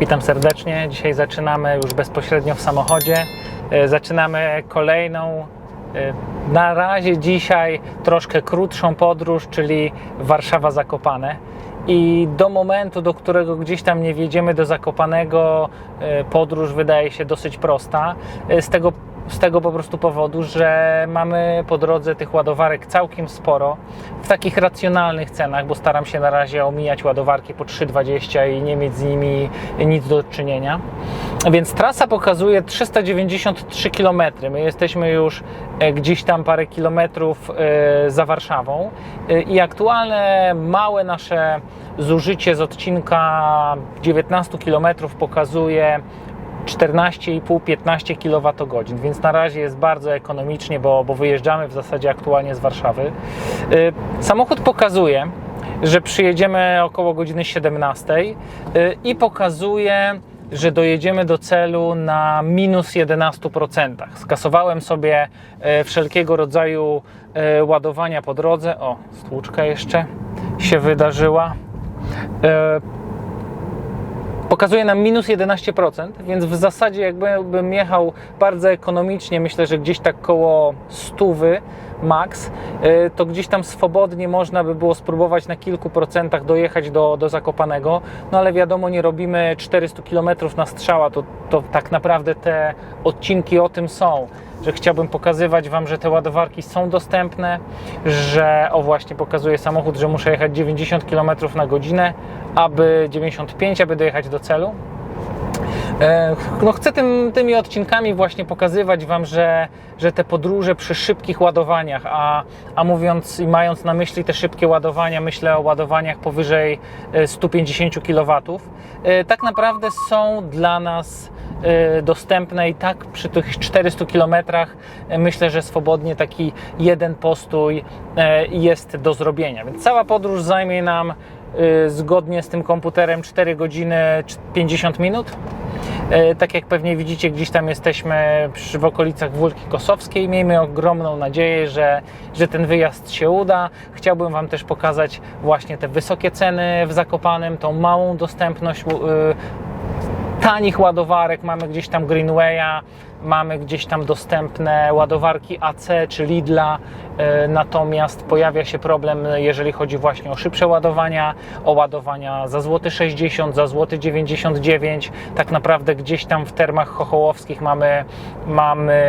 Witam serdecznie. Dzisiaj zaczynamy już bezpośrednio w samochodzie. E, Zaczynamy kolejną, e, na razie dzisiaj troszkę krótszą podróż, czyli Warszawa-Zakopane. I do momentu, do którego gdzieś tam nie wjedziemy do Zakopanego, e, podróż wydaje się dosyć prosta. Z tego z tego po prostu powodu, że mamy po drodze tych ładowarek całkiem sporo w takich racjonalnych cenach, bo staram się na razie omijać ładowarki po 3,20 i nie mieć z nimi nic do czynienia. Więc trasa pokazuje 393 km. My jesteśmy już e, gdzieś tam parę kilometrów e, za Warszawą E, i aktualne małe nasze zużycie z odcinka 19 km pokazuje 14,5-15 kWh, więc na razie jest bardzo ekonomicznie, bo, bo wyjeżdżamy w zasadzie aktualnie z Warszawy. Y, Samochód pokazuje, że przyjedziemy około godziny 17 y, i pokazuje, że dojedziemy do celu na minus 11%. Skasowałem sobie y, wszelkiego rodzaju ładowania po drodze. O, stłuczka jeszcze się wydarzyła. Pokazuje nam minus 11%, więc w zasadzie jakbym jechał bardzo ekonomicznie, myślę, że gdzieś tak koło stówy max, y, to gdzieś tam swobodnie można by było spróbować na kilku procentach dojechać do, do Zakopanego, no ale wiadomo, nie robimy 400 km na strzała, to, to tak naprawdę te odcinki o tym są, że chciałbym pokazywać Wam, że te ładowarki są dostępne, że o właśnie pokazuje samochód, że muszę jechać 90 km na godzinę, aby 95, aby dojechać do celu. E, No chcę tym, tymi odcinkami właśnie pokazywać Wam, że, że te podróże przy szybkich ładowaniach, a, a mówiąc i mając na myśli te szybkie ładowania, myślę o ładowaniach powyżej e, 150 kW, e, tak naprawdę są dla nas e, dostępne i tak przy tych 400 km myślę, że swobodnie taki jeden postój e, jest do zrobienia. Więc cała podróż zajmie nam zgodnie z tym komputerem 4 godziny 50 minut. Tak jak pewnie widzicie, gdzieś tam jesteśmy w okolicach Wólki Kosowskiej. Miejmy ogromną nadzieję, że, że ten wyjazd się uda. Chciałbym Wam też pokazać właśnie te wysokie ceny w Zakopanem, tą małą dostępność tanich ładowarek. Mamy gdzieś tam Greenwaya, mamy gdzieś tam dostępne ładowarki AC czy Lidla. E, Natomiast pojawia się problem, jeżeli chodzi właśnie o szybsze ładowania, o ładowania za złoty 60, za złoty 99. Tak naprawdę gdzieś tam w termach chochołowskich mamy, mamy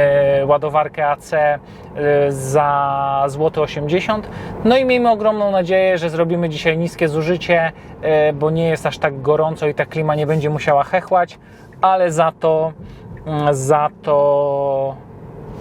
ładowarkę AC za złoty 80. No i miejmy ogromną nadzieję, że zrobimy dzisiaj niskie zużycie, e, bo nie jest aż tak gorąco i ta klima nie będzie musiała hechłać, ale za to mm, za to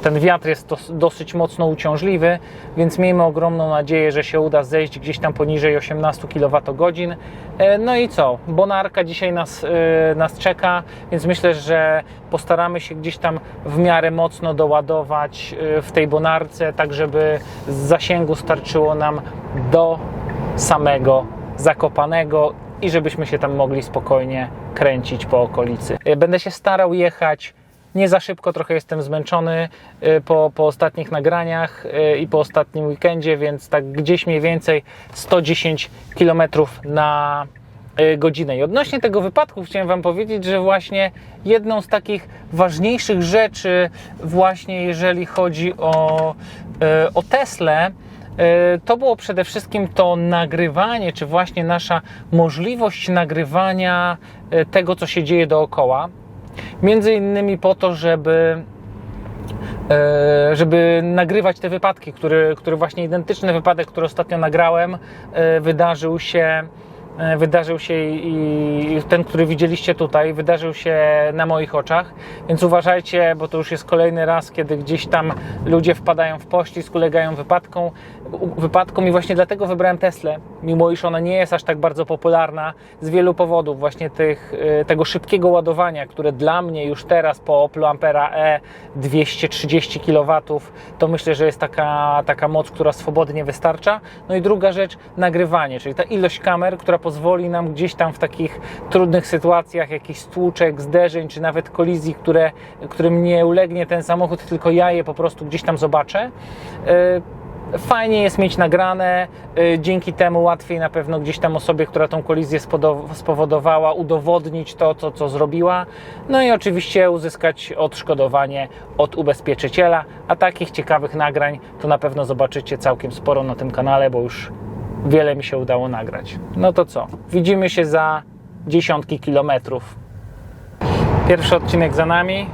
ten wiatr jest dos- dosyć mocno uciążliwy, więc miejmy ogromną nadzieję, że się uda zejść gdzieś tam poniżej 18 kWh. E, No i co? Bonarka dzisiaj nas, e, nas czeka, więc myślę, że postaramy się gdzieś tam w miarę mocno doładować e, w tej bonarce, tak żeby z zasięgu starczyło nam do samego Zakopanego i żebyśmy się tam mogli spokojnie kręcić po okolicy. Będę się starał jechać nie za szybko, trochę jestem zmęczony y, po, po ostatnich nagraniach y, i po ostatnim weekendzie, więc tak gdzieś mniej więcej 110 km na y, godzinę. I odnośnie tego wypadku chciałem Wam powiedzieć, że właśnie jedną z takich ważniejszych rzeczy, właśnie jeżeli chodzi o, o Teslę, to było przede wszystkim to nagrywanie, czy właśnie nasza możliwość nagrywania tego, co się dzieje dookoła. Między innymi po to, żeby e, żeby nagrywać te wypadki, który, który właśnie identyczny wypadek, który ostatnio nagrałem, e, wydarzył się e, wydarzył się i ten, który widzieliście tutaj, wydarzył się na moich oczach, więc uważajcie, bo to już jest kolejny raz, kiedy gdzieś tam ludzie wpadają w poślizg, ulegają wypadkom, u- wypadkom i właśnie dlatego wybrałem Teslę, mimo iż ona nie jest aż tak bardzo popularna z wielu powodów, właśnie tych, e, tego szybkiego ładowania, które dla mnie już teraz po Oplu Ampera E 230 kW, to myślę, że jest taka, taka moc, która swobodnie wystarcza. No i druga rzecz, nagrywanie, czyli ta ilość kamer, która pozwoli nam gdzieś tam w takich trudnych sytuacjach, jakichś stłuczek, zderzeń, czy nawet kolizji, które, którym nie ulegnie ten samochód, tylko ja je po prostu gdzieś tam zobaczę. Yy, fajnie jest mieć nagrane, y, dzięki temu łatwiej na pewno gdzieś tam osobie, która tą kolizję spowodowała, udowodnić to, co, co zrobiła, no i oczywiście uzyskać odszkodowanie od ubezpieczyciela, a takich ciekawych nagrań to na pewno zobaczycie całkiem sporo na tym kanale, bo już wiele mi się udało nagrać. No to co? Widzimy się za dziesiątki kilometrów. Pierwszy odcinek za nami.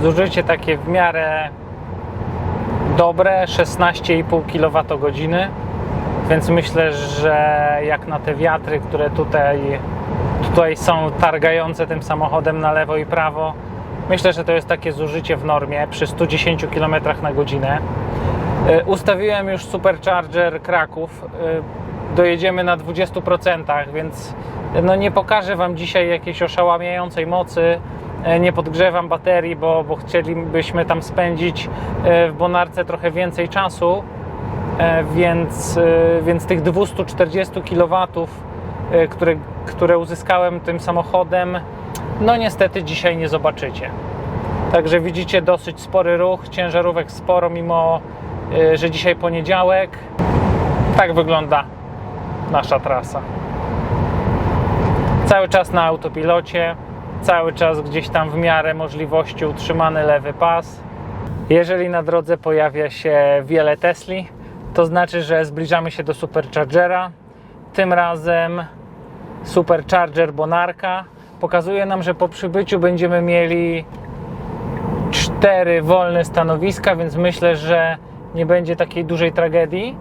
Zużycie takie w miarę dobre 16,5 kWh, więc myślę, że jak na te wiatry, które tutaj, tutaj są targające tym samochodem na lewo i prawo, myślę, że to jest takie zużycie w normie przy 110 km na godzinę. Y, Ustawiłem już Supercharger Kraków. Y, Dojedziemy na 20%, więc no nie pokażę Wam dzisiaj jakiejś oszałamiającej mocy. Y, Nie podgrzewam baterii, bo, bo chcielibyśmy tam spędzić y, w Bonarce trochę więcej czasu, E, więc, więc tych 240 kW, które, które uzyskałem tym samochodem, no niestety dzisiaj nie zobaczycie. Także widzicie dosyć spory ruch, ciężarówek sporo, mimo że dzisiaj poniedziałek. Tak wygląda nasza trasa. Cały czas na autopilocie, cały czas gdzieś tam w miarę możliwości utrzymany lewy pas. Jeżeli na drodze pojawia się wiele Tesli, to znaczy, że zbliżamy się do Superchargera. Tym razem Supercharger Bonarka pokazuje nam, że po przybyciu będziemy mieli cztery wolne stanowiska, więc myślę, że nie będzie takiej dużej tragedii.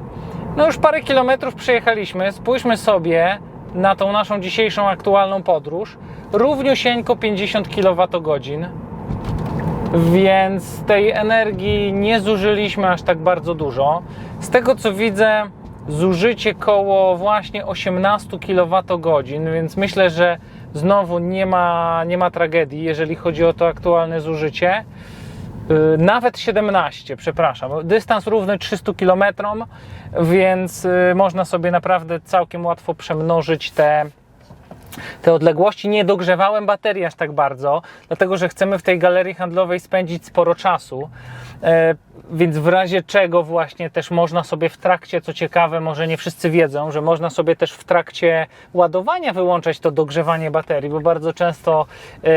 No już parę kilometrów przejechaliśmy. Spójrzmy sobie na tą naszą dzisiejszą aktualną podróż. Równiusieńko 50 kWh. Więc tej energii nie zużyliśmy aż tak bardzo dużo. Z tego co widzę, zużycie koło właśnie 18 kWh, więc myślę, że znowu nie ma, nie ma tragedii, jeżeli chodzi o to aktualne zużycie. Yy, Nawet 17, przepraszam. Dystans równy 300 km, więc yy, można sobie naprawdę całkiem łatwo przemnożyć te, te odległości. Nie dogrzewałem baterii aż tak bardzo, dlatego że chcemy w tej galerii handlowej spędzić sporo czasu. E, Więc w razie czego właśnie też można sobie w trakcie, co ciekawe, może nie wszyscy wiedzą, że można sobie też w trakcie ładowania wyłączać to dogrzewanie baterii, bo bardzo często e,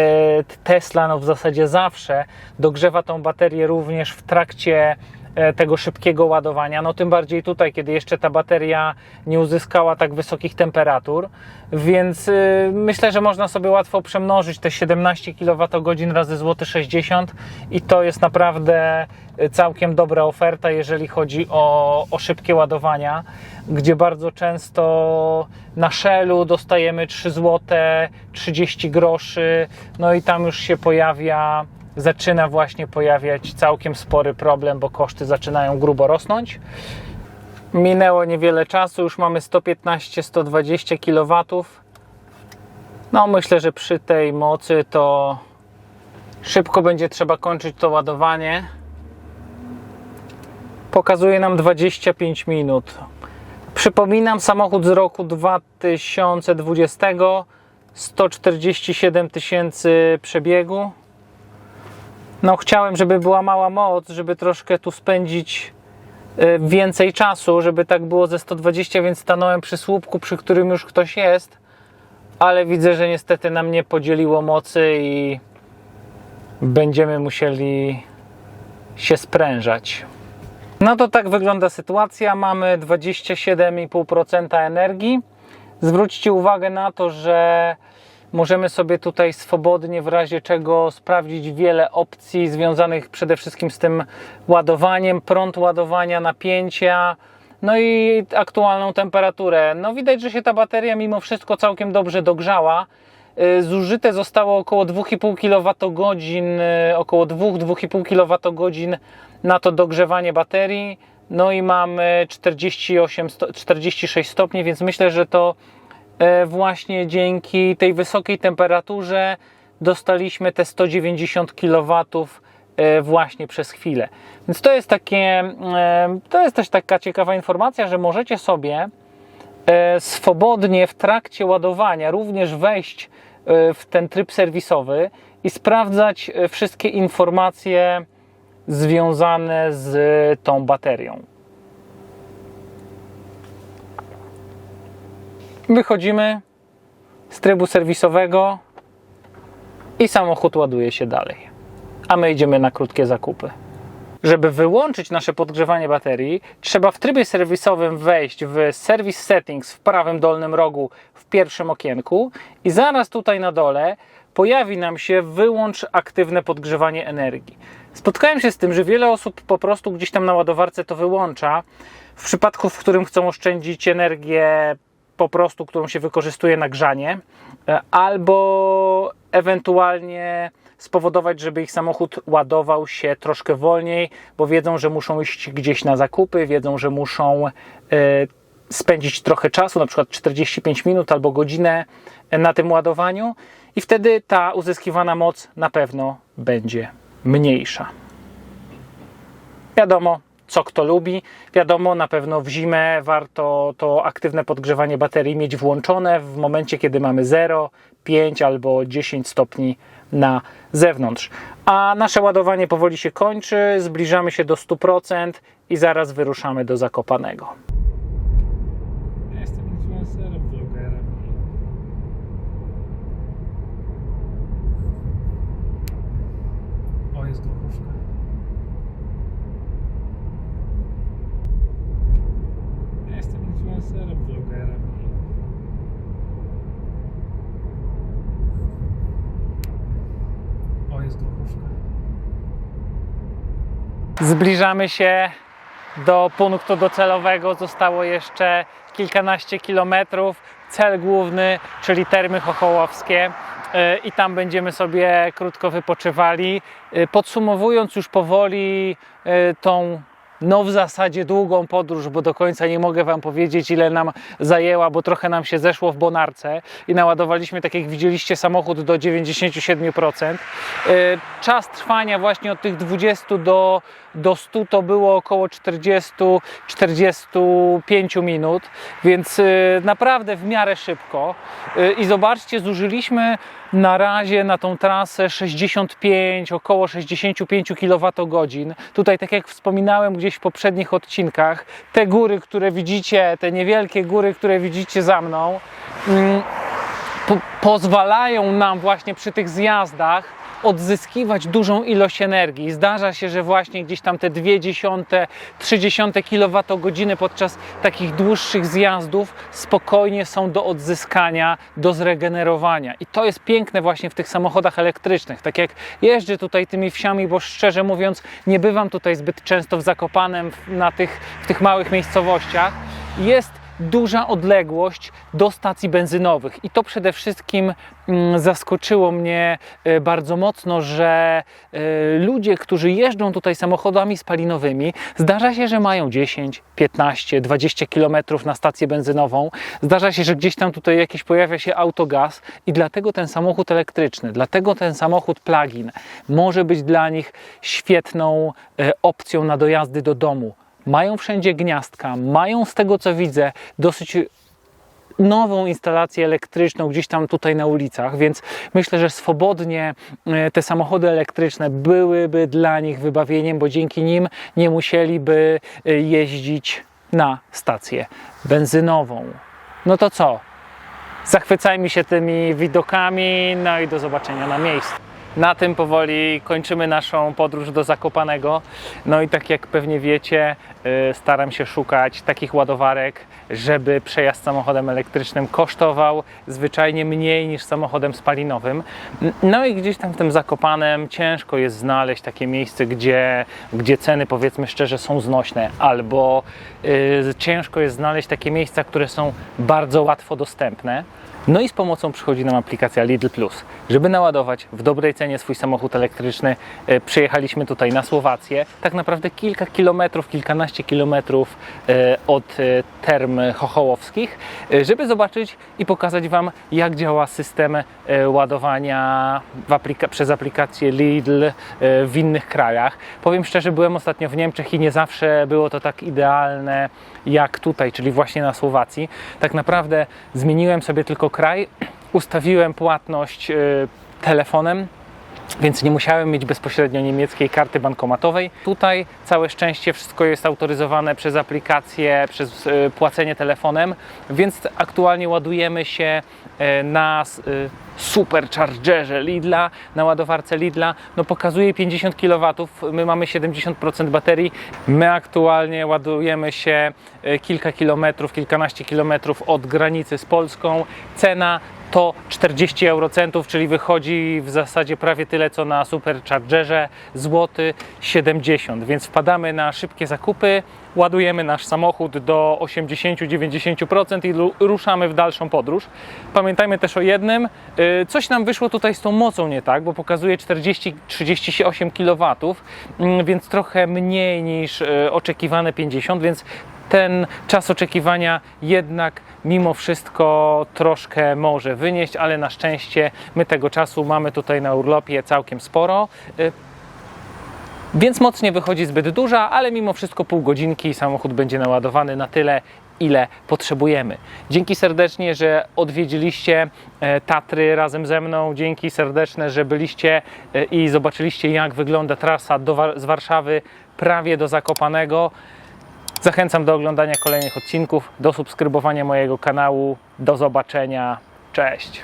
Tesla, no w zasadzie zawsze dogrzewa tą baterię również w trakcie tego szybkiego ładowania. No tym bardziej tutaj, kiedy jeszcze ta bateria nie uzyskała tak wysokich temperatur, więc y, myślę, że można sobie łatwo przemnożyć te 17 kWh razy złoty 60 i to jest naprawdę y, całkiem dobra oferta, jeżeli chodzi o, o szybkie ładowania, gdzie bardzo często na Shellu dostajemy 3 zł 30 groszy, no i tam już się pojawia zaczyna właśnie pojawiać całkiem spory problem, bo koszty zaczynają grubo rosnąć. Minęło niewiele czasu, już mamy 115-120 kW. No myślę, że przy tej mocy to szybko będzie trzeba kończyć to ładowanie. Pokazuje nam 25 minut. Przypominam, samochód z roku 2020, 147 tysięcy przebiegu. No, chciałem, żeby była mała moc, żeby troszkę tu spędzić y, więcej czasu, żeby tak było ze 120, więc stanąłem przy słupku, przy którym już ktoś jest, ale widzę, że niestety nam nie podzieliło mocy i będziemy musieli się sprężać. No to tak wygląda sytuacja. Mamy 27,5% energii. Zwróćcie uwagę na to, że możemy sobie tutaj swobodnie, w razie czego, sprawdzić wiele opcji związanych przede wszystkim z tym ładowaniem, prąd ładowania, napięcia, no i aktualną temperaturę. No widać, że się ta bateria mimo wszystko całkiem dobrze dogrzała. Y, Zużyte zostało około 2,5 kWh, y, około 2-2,5 kWh na to dogrzewanie baterii. No i mamy 48, sto- 46 stopni, więc myślę, że to właśnie dzięki tej wysokiej temperaturze dostaliśmy te 190 kW e, właśnie przez chwilę. Więc to jest takie, e, to jest też taka ciekawa informacja, że możecie sobie e, swobodnie w trakcie ładowania również wejść e, w ten tryb serwisowy i sprawdzać e, wszystkie informacje związane z tą baterią. Wychodzimy z trybu serwisowego i samochód ładuje się dalej. A my idziemy na krótkie zakupy. Żeby wyłączyć nasze podgrzewanie baterii, trzeba w trybie serwisowym wejść w Service Settings w prawym dolnym rogu w pierwszym okienku i zaraz tutaj na dole pojawi nam się wyłącz aktywne podgrzewanie energii. Spotkałem się z tym, że wiele osób po prostu gdzieś tam na ładowarce to wyłącza. W przypadku, w którym chcą oszczędzić energię po prostu, którą się wykorzystuje na grzanie, e, albo ewentualnie spowodować, żeby ich samochód ładował się troszkę wolniej, bo wiedzą, że muszą iść gdzieś na zakupy, wiedzą, że muszą e, spędzić trochę czasu, na przykład 45 minut albo godzinę na tym ładowaniu, i wtedy ta uzyskiwana moc na pewno będzie mniejsza. Wiadomo, co kto lubi. Wiadomo, na pewno w zimę warto to aktywne podgrzewanie baterii mieć włączone w momencie, kiedy mamy 0, 5 albo 10 stopni na zewnątrz. A nasze ładowanie powoli się kończy, zbliżamy się do 100% i zaraz wyruszamy do Zakopanego. Jestem influencerem, vlogerem. O, jest grochówka. Jestem influencerem, vlogerem i... O, jest grochówka. Zbliżamy się do punktu docelowego. Zostało jeszcze kilkanaście kilometrów. Cel główny, czyli termy chochołowskie. Yy, I tam będziemy sobie krótko wypoczywali. Yy, Podsumowując już powoli yy, tą no w zasadzie długą podróż, bo do końca nie mogę Wam powiedzieć, ile nam zajęła, bo trochę nam się zeszło w Bonarce i naładowaliśmy, tak jak widzieliście, samochód do 97%. Yy, Czas trwania właśnie od tych 20 do, do 100 to było około 40-45 minut, więc yy, naprawdę w miarę szybko. Yy, I zobaczcie, zużyliśmy na razie na tą trasę 65, około 65 kWh. Tutaj, tak jak wspominałem gdzieś w poprzednich odcinkach, te góry, które widzicie, te niewielkie góry, które widzicie za mną, mm, po pozwalają nam właśnie przy tych zjazdach odzyskiwać dużą ilość energii. Zdarza się, że właśnie gdzieś tam te 0,2-0,3 kWh podczas takich dłuższych zjazdów spokojnie są do odzyskania, do zregenerowania. I to jest piękne właśnie w tych samochodach elektrycznych. Tak jak jeżdżę tutaj tymi wsiami, bo szczerze mówiąc nie bywam tutaj zbyt często w Zakopanem na tych, w tych małych miejscowościach, jest duża odległość do stacji benzynowych. I to przede wszystkim mm, zaskoczyło mnie e, bardzo mocno, że e, ludzie, którzy jeżdżą tutaj samochodami spalinowymi, zdarza się, że mają 10, 15, 20 km na stację benzynową. Zdarza się, że gdzieś tam tutaj jakiś pojawia się autogaz i dlatego ten samochód elektryczny, dlatego ten samochód plug-in może być dla nich świetną e, opcją na dojazdy do domu mają wszędzie gniazdka, mają z tego co widzę dosyć nową instalację elektryczną gdzieś tam tutaj na ulicach, więc myślę, że swobodnie e, te samochody elektryczne byłyby dla nich wybawieniem, bo dzięki nim nie musieliby e, jeździć na stację benzynową. No to co? Zachwycajmy się tymi widokami, no i do zobaczenia na miejscu. Na tym powoli kończymy naszą podróż do Zakopanego. No i tak jak pewnie wiecie, y, staram się szukać takich ładowarek, żeby przejazd samochodem elektrycznym kosztował zwyczajnie mniej niż samochodem spalinowym. No i gdzieś tam w tym Zakopanem ciężko jest znaleźć takie miejsce, gdzie, gdzie ceny powiedzmy szczerze są znośne, albo ciężko jest znaleźć takie miejsca, które są bardzo łatwo dostępne. No i z pomocą przychodzi nam aplikacja Lidl Plus. Żeby naładować w dobrej cenie swój samochód elektryczny, e, przyjechaliśmy tutaj na Słowację. Tak naprawdę kilka kilometrów, kilkanaście kilometrów e, od term chochołowskich, żeby zobaczyć i pokazać Wam, jak działa system ładowania aplika- przez aplikację Lidl w innych krajach. Powiem szczerze, byłem ostatnio w Niemczech i nie zawsze było to tak idealne jak tutaj, czyli właśnie na Słowacji. Tak naprawdę zmieniłem sobie tylko kraj, ustawiłem płatność e, telefonem więc nie musiałem mieć bezpośrednio niemieckiej karty bankomatowej. Tutaj całe szczęście wszystko jest autoryzowane przez aplikację, przez e, płacenie telefonem, więc aktualnie ładujemy się e, na e, superchargerze Lidla, na ładowarce Lidla. No pokazuje 50 kW, my mamy 70% baterii. My aktualnie ładujemy się kilka kilometrów, kilkanaście kilometrów od granicy z Polską. Cena to 40 eurocentów, czyli wychodzi w zasadzie prawie tyle co na superchargerze, złoty 70, więc wpadamy na szybkie zakupy, ładujemy nasz samochód do 80-90% i ruszamy w dalszą podróż. Pamiętajmy też o jednym, y, coś nam wyszło tutaj z tą mocą nie tak, bo pokazuje 40-38 kW, mm, więc trochę mniej niż y, oczekiwane 50, więc ten czas oczekiwania jednak mimo wszystko troszkę może wynieść, ale na szczęście my tego czasu mamy tutaj na urlopie całkiem sporo. Y, Więc moc nie wychodzi zbyt duża, ale mimo wszystko pół godzinki samochód będzie naładowany na tyle, ile potrzebujemy. Dzięki serdecznie, że odwiedziliście e, Tatry razem ze mną. Dzięki serdeczne, że byliście e, i zobaczyliście, jak wygląda trasa do, z Warszawy prawie do Zakopanego. Zachęcam do oglądania kolejnych odcinków, do subskrybowania mojego kanału. Do zobaczenia. Cześć.